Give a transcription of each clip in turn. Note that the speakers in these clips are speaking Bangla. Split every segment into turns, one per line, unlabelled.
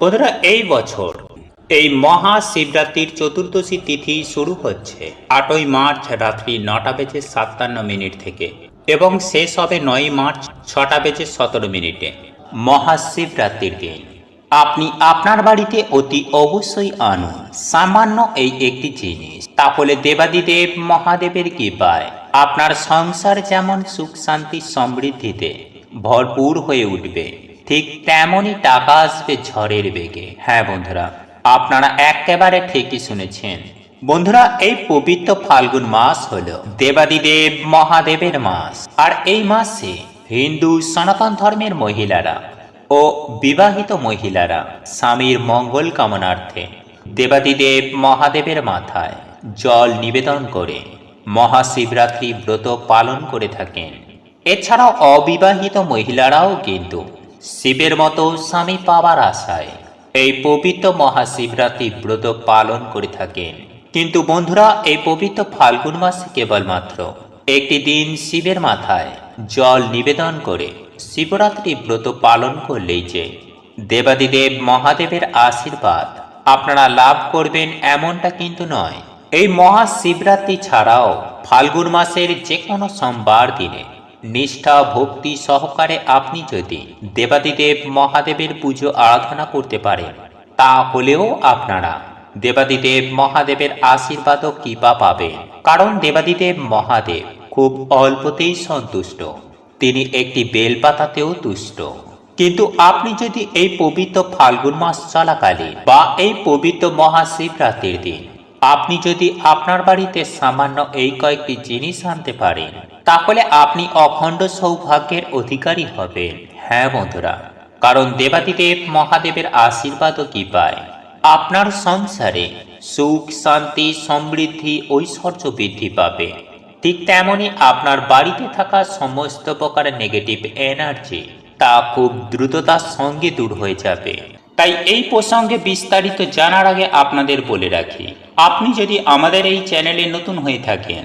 বন্ধুরা, এই বছর এই মহাশিবরাত্রির চতুর্দশী তিথি শুরু হচ্ছে আটই মার্চ রাত্রি নটা বেজে সাতান্ন মিনিট থেকে এবং শেষ হবে নয় মার্চ ছটা বেজে সতেরো মিনিটে। মহাশিবরাত্রির দিন। আপনি আপনার বাড়িতে অতি অবশ্যই আনুন সামান্য এই একটি জিনিস। তাহলে দেবাদিদেব মহাদেবের কৃপায় আপনার সংসার যেমন সুখ শান্তি সমৃদ্ধিতে ভরপুর হয়ে উঠবে। ঠিক তেমনই টাকা আসবে ঝড়ের বেগে। হ্যাঁ বন্ধুরা, আপনারা একেবারে ঠিকই শুনেছেন। বন্ধুরা, এই পবিত্র ফাল্গুন মাস হল দেবাদিদেব মহাদেবের মাস। আর এই মাসে হিন্দু সনাতন ধর্মের মহিলারা ও বিবাহিত মহিলারা স্বামীর মঙ্গল কামনার্থে দেবাদিদেব মহাদেবের মাথায় জল নিবেদন করে মহাশিবরাত্রি ব্রত পালন করে থাকেন। এছাড়াও অবিবাহিত মহিলারাও কিন্তু শিবের মতো স্বামী পাওয়ার আশায়। এই পবিত্র মহাশিবরাত্রি ব্রত পালন করে থাকেন। কিন্তু বন্ধুরা, এই পবিত্র ফাল্গুন মাসে কেবলমাত্র একটি দিন শিবের মাথায় জল নিবেদন করে শিবরাত্রি ব্রত পালন করলেই যে দেবাদিদেব মহাদেবের আশীর্বাদ আপনারা লাভ করবেন এমনটা কিন্তু নয়। এই মহাশিবরাত্রি ছাড়াও ফাল্গুন মাসের যে কোনো সোমবার দিনে নিষ্ঠা, ভক্তি সহকারে আপনি যদি দেবাদিদেব মহাদেবের পুজো আরাধনা করতে পারেন, তা হলেও আপনারা দেবাদিদেব মহাদেবের আশীর্বাদ ও কৃপা পাবেন। কারণ দেবাদিদেব মহাদেব খুব অল্পতেই সন্তুষ্ট। তিনি একটি বেলপাতাতেও তুষ্ট। কিন্তু আপনি যদি এই পবিত্র ফাল্গুন মাস চলাকালীন বা এই পবিত্র মহাশিবরাত্রির দিন আপনি যদি আপনার বাড়িতে সামান্য এই কয়েকটি জিনিস আনতে পারেন তাহলে আপনি অখণ্ড সৌভাগ্যের অধিকারী হবেন। হ্যাঁ বন্ধুরা, কারণ দেবাদিদেব মহাদেবের আশীর্বাদ ও কৃপায় আপনার সংসারে সুখ, শান্তি, সমৃদ্ধি, ঐশ্বর্য বৃদ্ধি পাবে। ঠিক তেমনই আপনার বাড়িতে থাকা সমস্ত প্রকারের নেগেটিভ এনার্জি তা খুব দ্রুততার সঙ্গে দূর হয়ে যাবে। তাই এই প্রসঙ্গে বিস্তারিত জানার আগে আপনাদের বলে রাখি, আপনি যদি আমাদের এই চ্যানেলে নতুন হয়ে থাকেন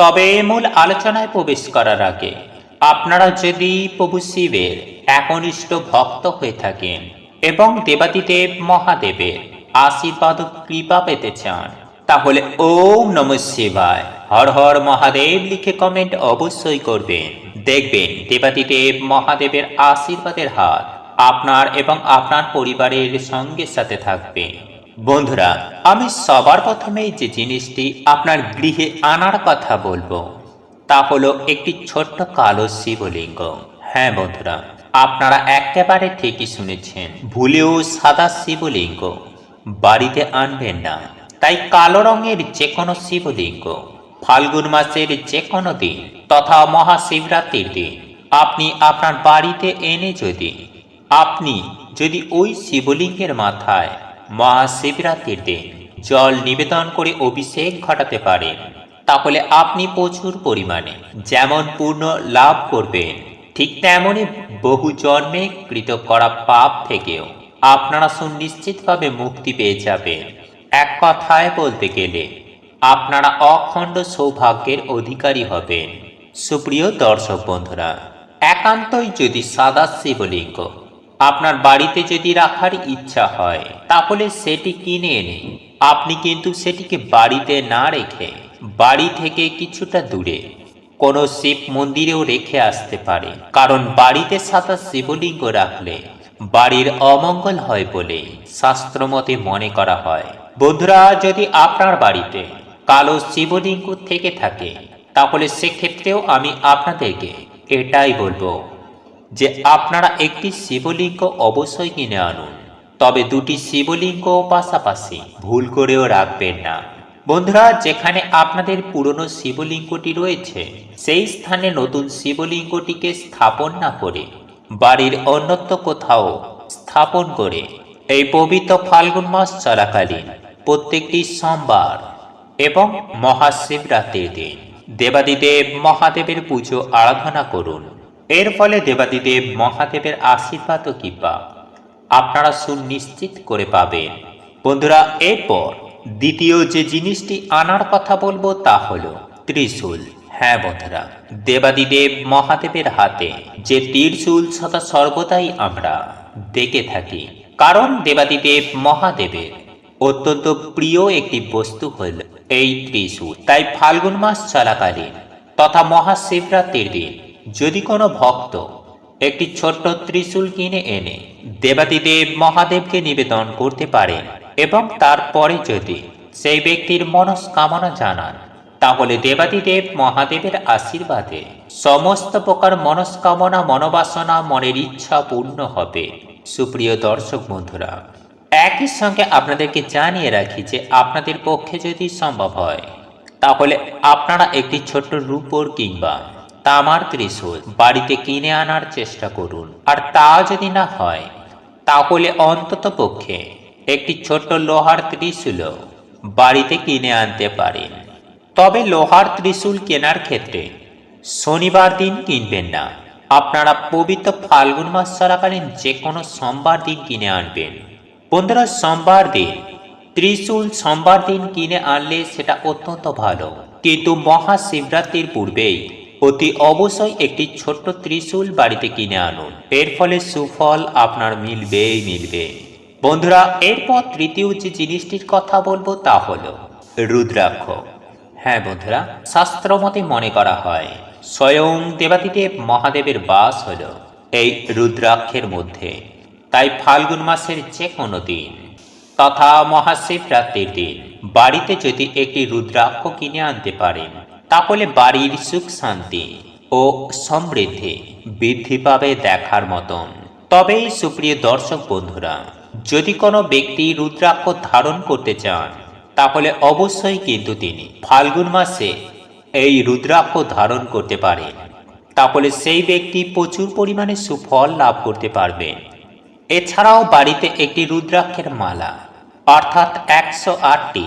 তবে মূল আলোচনায় প্রবেশ করার আগে আপনারা যদি প্রভু শিবের একনিষ্ঠ ভক্ত হয়ে থাকেন এবং দেবাদিদেব মহাদেবের আশীর্বাদ কৃপা পেতে চান, তাহলে ওম নম শিবায়। হর হর মহাদেব লিখে কমেন্ট অবশ্যই করবেন। দেখবেন দেবাদিদেব মহাদেবের আশীর্বাদের হাত আপনার এবং আপনার পরিবারের সঙ্গে সাথে থাকবে বন্ধুরা, আমি সবার প্রথমেই যে জিনিসটি আপনার গৃহে আনার কথা বলব, তা হলো একটি ছোট্ট কালো শিবলিঙ্গ। হ্যাঁ বন্ধুরা, আপনারা একেবারে ঠিকই শুনেছেন, ভুলেও সাদা শিবলিঙ্গ। বাড়িতে আনবেন না, তাই কালো রঙের যে কোনো শিবলিঙ্গ, ফাল্গুন মাসের যে কোনো দিন তথা মহাশিবরাত্রির দিন আপনি আপনার বাড়িতে এনে যদি, আপনি যদি ওই শিবলিঙ্গের মাথায় মহাশিবরাত্রির দিন জল নিবেদন করে অভিষেক ঘটাতে পারেন তাহলে আপনি প্রচুর পরিমাণে যেমন পূর্ণ লাভ করবেন, ঠিক তেমনই বহু জন্মে কৃত করা পাপ থেকেও আপনারা সুনিশ্চিতভাবে মুক্তি পেয়ে যাবেন। এক কথায় বলতে গেলে, আপনারা অখণ্ড সৌভাগ্যের অধিকারী হবেন। সুপ্রিয় দর্শক বন্ধুরা, একান্তই যদি সাদা শিবলিঙ্গ আপনার বাড়িতে যদি রাখার ইচ্ছা হয়, তাহলে সেটি কিনে এনে, আপনি কিন্তু সেটিকে বাড়িতে না রেখে, বাড়ি থেকে কিছুটা দূরে, কোনো শিব মন্দিরেও রেখে আসতে পারে কারণ বাড়িতে সাদা শিবলিঙ্গ রাখলে বাড়ির অমঙ্গল হয় বলে শাস্ত্রমতে মনে করা হয়। বন্ধুরা, যদি আপনার বাড়িতে কালো শিবলিঙ্গ থেকে থাকে, তাহলে সেক্ষেত্রেও আমি আপনাদেরকে এটাই বলব যে আপনারা একটি শিবলিঙ্গ অবশ্যই কিনে আনুন, তবে দুটি শিবলিঙ্গ পাশাপাশি ভুল করেও রাখবেন না। বন্ধুরা, যেখানে আপনাদের পুরনো শিবলিঙ্গটি রয়েছে, সেই স্থানে নতুন শিবলিঙ্গটিকে স্থাপন না করে বাড়ির অন্যত্র কোথাও স্থাপন করে এই পবিত্র ফাল্গুন মাস চলাকালীন প্রত্যেকটি সোমবার এবং মহাশিবরাত্রির দিন দেবাদিদেব মহাদেবের পুজো আরাধনা করুন। এর ফলে দেবাদিদেব মহাদেবের আশীর্বাদ ও কৃপা আপনারা সুনিশ্চিত করে পাবেন। বন্ধুরা, এরপর দ্বিতীয় যে জিনিসটি আনার কথা বলব তা হলো ত্রিশূল। হ্যাঁ বন্ধুরা, দেবাদিদেব মহাদেবের হাতে যে ত্রিশূল সদা সর্বদাই আমরা দেখে থাকি। কারণ দেবাদিদেব মহাদেবের অত্যন্ত প্রিয় একটি বস্তু হল এই ত্রিশূল। তাই ফাল্গুন মাস চলাকালীন তথা মহাশিবরাত্রির দিন যদি কোনো ভক্ত একটি ছোট্ট ত্রিশূল কিনে এনে দেবাদিদেব মহাদেবকে নিবেদন করতে পারেন এবং তারপরে যদি সেই ব্যক্তির মনস্কামনা জানান, তাহলে দেবাদিদেব মহাদেবের আশীর্বাদে সমস্ত প্রকার মনস্কামনা, মনোবাসনা, মনের ইচ্ছা পূর্ণ হবে। সুপ্রিয় দর্শক বন্ধুরা, একই সঙ্গে আপনাদেরকে জানিয়ে রাখি যে আপনাদের পক্ষে যদি সম্ভব হয়, তাহলে আপনারা একটি ছোট্ট রূপোর কিংবা তামার ত্রিশূল বাড়িতে কিনে আনার চেষ্টা করুন। আর তা যদি না হয়, তাহলে অন্তত পক্ষে একটি ছোট্ট লোহার ত্রিশূলও বাড়িতে কিনে আনতে পারেন। তবে লোহার ত্রিশূল কেনার ক্ষেত্রে শনিবার দিন কিনবেন না। আপনারা পবিত্র ফাল্গুন মাস চলাকালীন যে কোনো সোমবার দিন কিনে আনবেন। বন্ধুরা, সোমবার দিন, ত্রিশূল সোমবার দিন কিনে আনলে সেটা অত্যন্ত ভালো। কিন্তু মহাশিবরাত্রির পূর্বেই অতি অবশ্যই একটি ছোট্ট ত্রিশূল বাড়িতে কিনে আনুন। এর ফলে সুফল আপনার মিলবেই মিলবে। বন্ধুরা, এরপর তৃতীয় যে জিনিসটির কথা বলব তা হলো রুদ্রাক্ষ। হ্যাঁ বন্ধুরা, শাস্ত্রমতে মনে করা হয়, স্বয়ং দেবাদিদেব মহাদেবের বাস হল এই রুদ্রাক্ষের মধ্যে। তাই ফাল্গুন মাসের যে কোনো দিন, তথা মহাশিবরাত্রির দিন, বাড়িতে যদি একটি রুদ্রাক্ষ কিনে আনতে পারেন তাহলে বাড়ির সুখ শান্তি ও সমৃদ্ধি বৃদ্ধি পাবে দেখার মতন। তবেই সুপ্রিয় দর্শক বন্ধুরা, যদি কোনো ব্যক্তি রুদ্রাক্ষ ধারণ করতে চান, তাহলে অবশ্যই কিন্তু তিনি ফাল্গুন মাসে এই রুদ্রাক্ষ ধারণ করতে পারেন। তাহলে সেই ব্যক্তি প্রচুর পরিমাণে সুফল লাভ করতে পারবেন এছাড়াও বাড়িতে একটি রুদ্রাক্ষের মালা, অর্থাৎ একশো আটটি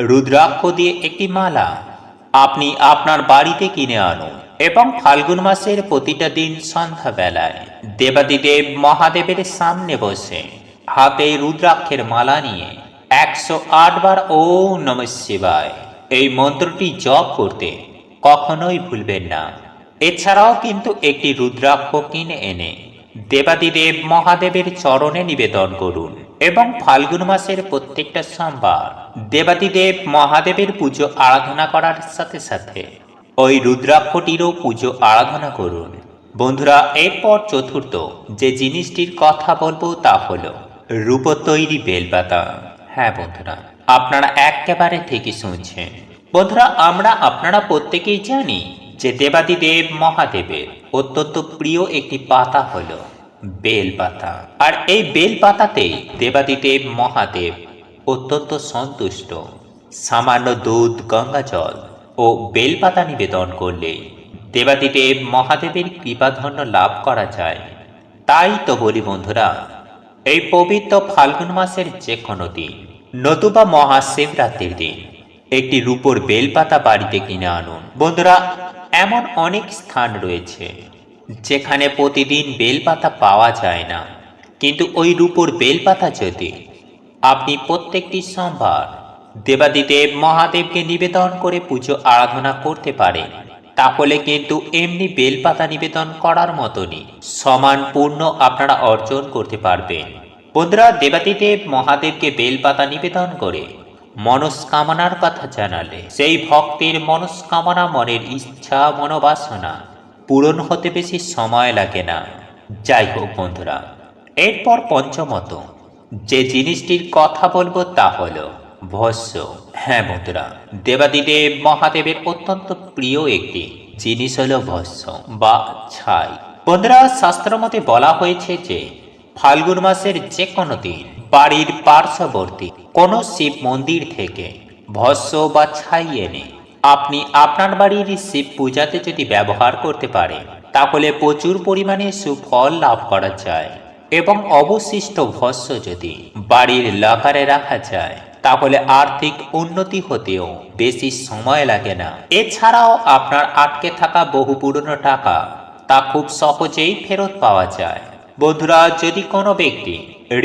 রুদ্রাক্ষ দিয়ে একটি মালা আপনি আপনার বাড়িতে কিনে আনুন এবং ফাল্গুন মাসের প্রতিটা দিন সন্ধ্যাবেলায় দেবাদিদেব মহাদেবের সামনে বসে হাতে রুদ্রাক্ষের মালা নিয়ে একশো আট বার ও নম শিবায় এই মন্ত্রটি জপ করতে কখনোই ভুলবেন না। এছাড়াও কিন্তু একটি রুদ্রাক্ষ কিনে এনে দেবাদিদেব মহাদেবের চরণে নিবেদন করুন এবং ফাল্গুন মাসের প্রত্যেকটা সোমবার দেবাদিদেব মহাদেবের পুজো আরাধনা করার সাথে সাথে ওই রুদ্রাক্ষটিরও পুজো আরাধনা করুন। বন্ধুরা, এরপর চতুর্থ যে জিনিসটির কথা বলব তা হলো রূপ তৈরি বেলপাতা। হ্যাঁ বন্ধুরা, আপনারা একেবারে ঠিকই শুনছেন। বন্ধুরা, আমরা আপনারা প্রত্যেকেই জানি যে দেবাদিদেব মহাদেবের অত্যন্ত প্রিয় একটি পাতা হলো বেল পাতা আর এই বেল পাতাতেই দেবাদিদেব মহাদেব অত্যন্ত সন্তুষ্ট। সামান্য দুধ, গঙ্গা জল ও বেলপাতা নিবেদন করলে দেবাদিদেব মহাদেবের কৃপাধন্য লাভ করা যায়। তাই তো বলি বন্ধুরা, এই পবিত্র ফাল্গুন মাসের যে কোনো দিন নতুবা মহাশিবরাত্রির দিন একটি রূপোর বেলপাতা বাড়িতে কিনে আনুন। বন্ধুরা, এমন অনেক স্থান রয়েছে যেখানে প্রতিদিন বেলপাতা পাওয়া যায় না। কিন্তু ওই রূপোর বেলপাতা যদি আপনি প্রত্যেকটি সোমবার দেবাদিদেব মহাদেবকে নিবেদন করে পুজো আরাধনা করতে পারেন। তাহলে কিন্তু এমনি বেলপাতা নিবেদন করার মতনই সমান পূর্ণ আপনারা অর্জন করতে পারবেন। বন্ধুরা, দেবাদিদেব মহাদেবকে বেলপাতা নিবেদন করে মনস্কামনার কথা জানালে সেই ভক্তের মনস্কামনা, মনের ইচ্ছা, মনোবাসনা পূরণ হতে বেশি সময় লাগে না। যাই হোক বন্ধুরা, এরপর পঞ্চমত যে জিনিসটির কথা বলব তা হলো ভস্য। হ্যাঁ বন্ধুরা, দেবাদিদেব মহাদেবের অত্যন্ত প্রিয় একটি জিনিস হলো ভস্য বা ছাই। বন্ধুরা শাস্ত্র মতে বলা হয়েছে যে ফাল্গুন মাসের যে কোনো দিন বাড়ির পার্শ্ববর্তী কোনো শিব মন্দির থেকে ভস্য বা ছাই এনে আপনি আপনার বাড়ির শিব পূজাতে যদি ব্যবহার করতে পারেন, তাহলে প্রচুর পরিমাণে সুফল লাভ করা যায়। এবং অবশিষ্ট ভস্য যদি বাড়ির লকারে রাখা যায়, তাহলে আর্থিক উন্নতি হতেও বেশি সময় লাগে না। এছাড়াও আপনার আটকে থাকা বহু পুরনো টাকা তা খুব সহজেই ফেরত পাওয়া যায়। বন্ধুরা, যদি কোনো ব্যক্তি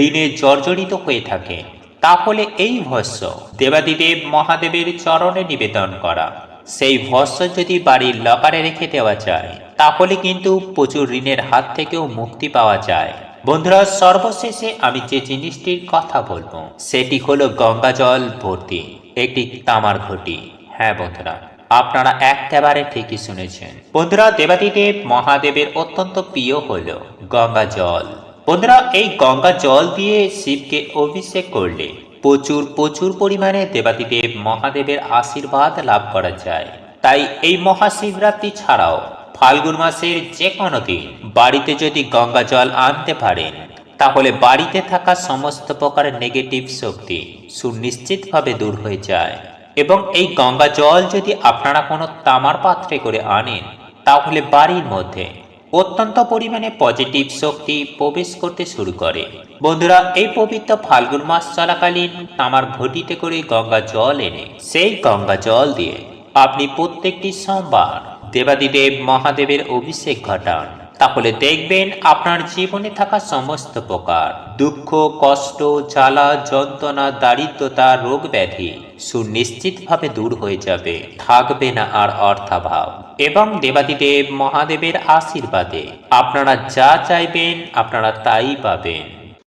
ঋণে জর্জরিত হয়ে থাকে, তাহলে এই ভস্য দেবাদিদেব মহাদেবের চরণে নিবেদন করা। সেই ভস্য যদি বাড়ির লকারে রেখে দেওয়া যায়, তাহলে কিন্তু প্রচুর ঋণের হাত থেকেও মুক্তি পাওয়া যায়। বন্ধুরা, সর্বশেষে আমি যে জিনিসটির কথা বলব, সেটি হলো গঙ্গা জল ভর্তি, একটি তামার ঘটি। হ্যাঁ বন্ধুরা, আপনারা একেবারে ঠিকই শুনেছেন। বন্ধুরা, দেবাদিদেব মহাদেবের অত্যন্ত প্রিয় হল গঙ্গা জল। বন্ধুরা, এই গঙ্গা জল দিয়ে শিবকে অভিষেক করলে প্রচুর প্রচুর পরিমাণে দেবাদিদেব মহাদেবের আশীর্বাদ লাভ করা যায়। তাই এই মহাশিবরাত্রি ছাড়াও ফাল্গুন মাসের যে কোনো দিন বাড়িতে যদি গঙ্গা জল আনতে পারেন, তাহলে বাড়িতে থাকা সমস্ত প্রকার নেগেটিভ শক্তি সুনিশ্চিতভাবে দূর হয়ে যায়। এবং এই গঙ্গা জল যদি আপনারা কোনো তামার পাত্রে করে আনেন, তাহলে বাড়ির মধ্যে অত্যন্ত পরিমাণে পজিটিভ শক্তি প্রবেশ করতে শুরু করে। বন্ধুরা, এই পবিত্র ফাল্গুন মাস চলাকালীন তামার ঘটিতে করে গঙ্গা জল এনে, সেই গঙ্গা জল দিয়ে আপনি প্রত্যেকটি সোমবার দেবাদিদেব মহাদেবের অভিষেক ঘটান। তাহলে দেখবেন আপনার জীবনে থাকা সমস্ত প্রকার দুঃখ, কষ্ট, জ্বালা, যন্ত্রণা, দারিদ্রতা রোগ ব্যাধি সুনিশ্চিতভাবে দূর হয়ে যাবে, থাকবে না আর অর্থাভাব। এবং দেবাদিদেব মহাদেবের আশীর্বাদে আপনারা যা চাইবেন, আপনারা তাই পাবেন।